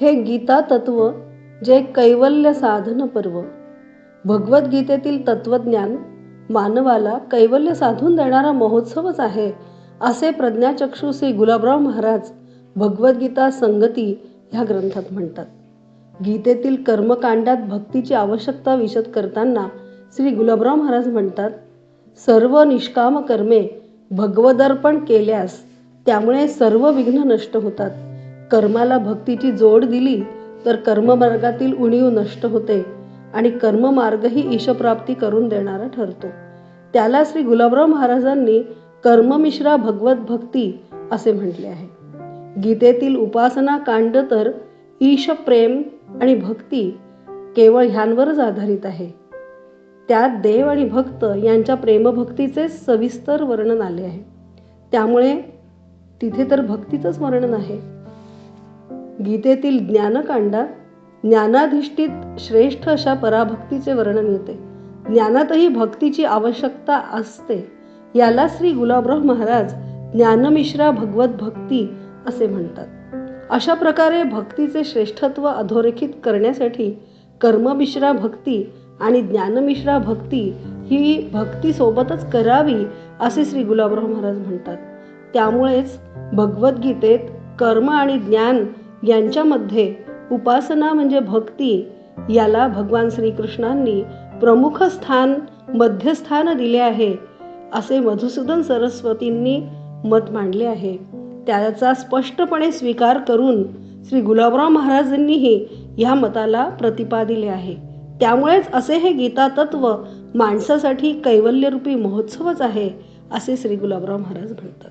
हे गीता तत्व जे कैवल्य साधन पर्व. भगवद्गीतेतील तत्वज्ञान मानवाला कैवल्य साधून देणारा महोत्सवच आहे असे प्रज्ञाचक्षू श्री गुलाबराव महाराज भगवद्गीता संगती ह्या ग्रंथात म्हणतात. गीतेतील कर्मकांडात भक्तीची आवश्यकता विशद करताना श्री गुलाबराव महाराज म्हणतात सर्व निष्काम कर्मे भगवदर्पण केल्यास त्यामुळे सर्व विघ्न नष्ट होतात. कर्माला भक्तीची जोड दिली तर कर्ममार्गातील उणीव नष्ट होते आणि कर्ममार्गही ईशप्राप्ती करून देणारा ठरतो. त्याला श्री गुलाबराव महाराजांनी कर्ममिश्रा भगवत भक्ती असे म्हटले आहे. गीतेतील उपासना कांड तर ईशप्रेम आणि भक्ती केवळ ह्यांवरच आधारित आहे. त्यात देव आणि भक्त यांच्या प्रेमभक्तीचे सविस्तर वर्णन आले आहे. त्यामुळे तिथे तर भक्तीचंच वर्णन आहे. गीतेतील ज्ञानकांडात ज्ञानाधिष्ठित श्रेष्ठ अशा पराभक्तीचे वर्णन येते. ज्ञानातही भक्तीची आवश्यकता असते. याला श्री गुलाबराव महाराज ज्ञानमिश्रा भगवत भक्ती असे म्हणतात. अशा प्रकारे भक्तीचे श्रेष्ठत्व अधोरेखित करण्यासाठी कर्ममिश्रा भक्ती आणि ज्ञानमिश्रा भक्ती ही भक्तीसोबतच करावी असे श्री गुलाबराव महाराज म्हणतात. त्यामुळेच भगवद्गीतेत कर्म आणि ज्ञान यांच्यामध्ये उपासना म्हणजे भक्ती याला भगवान श्रीकृष्णांनी प्रमुख स्थान मध्यस्थान दिले आहे असे मधुसूदन सरस्वतींनी मत मांडले आहे. त्याचा स्पष्टपणे स्वीकार करून श्री गुलाबराव महाराजांनीही ह्या मताला प्रतिपा दिले आहे. त्यामुळेच असे हे गीता तत्व माणसासाठी कैवल्यरूपी महोत्सवच आहे असे श्री गुलाबराव महाराज म्हणतात.